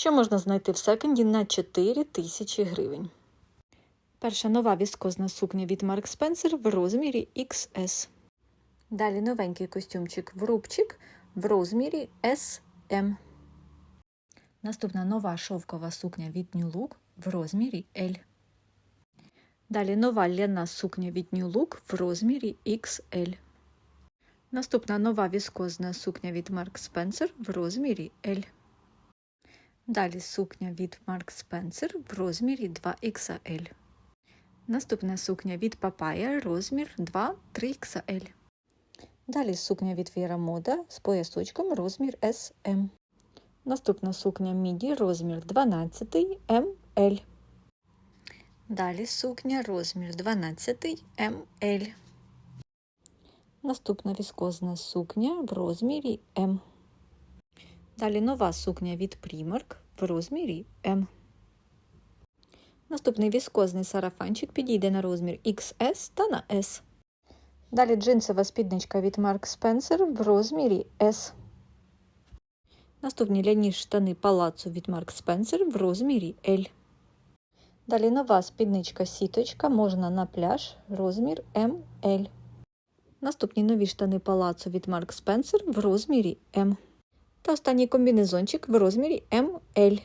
що можна знайти в секонді на 4 тисячі гривень. Перша нова віскозна сукня від Mark Spencer в розмірі XS. Далі новенький костюмчик в рубчик в розмірі SM. Наступна нова шовкова сукня від New Look в розмірі L. Далі нова ляна сукня від New Look в розмірі XL. Наступна нова віскозна сукня від Mark Spencer в розмірі L. Далі сукня від Mark Spencer в розмірі 2XL. Наступна сукня від Papaya розмір 2-3XL. Далі сукня від Vira Moda з поясочком розмір SM. Наступна сукня міді розмір 12 ML. Далі сукня розмір 12 ML. Наступна віскозна сукня в розмірі М. Далі нова сукня від Primark в розмірі М. Наступний віскозний сарафанчик підійде на розмір XS та на S. Далі джинсова спідничка від Mark Spencer в розмірі S. Наступні ляні штани палацу від Mark Spencer в розмірі L. Далі нова спідничка сіточка можна на пляж розмір ML. Наступні нові штани палацу від Mark Spencer в розмірі M. Та останній комбінезончик в розмірі ML.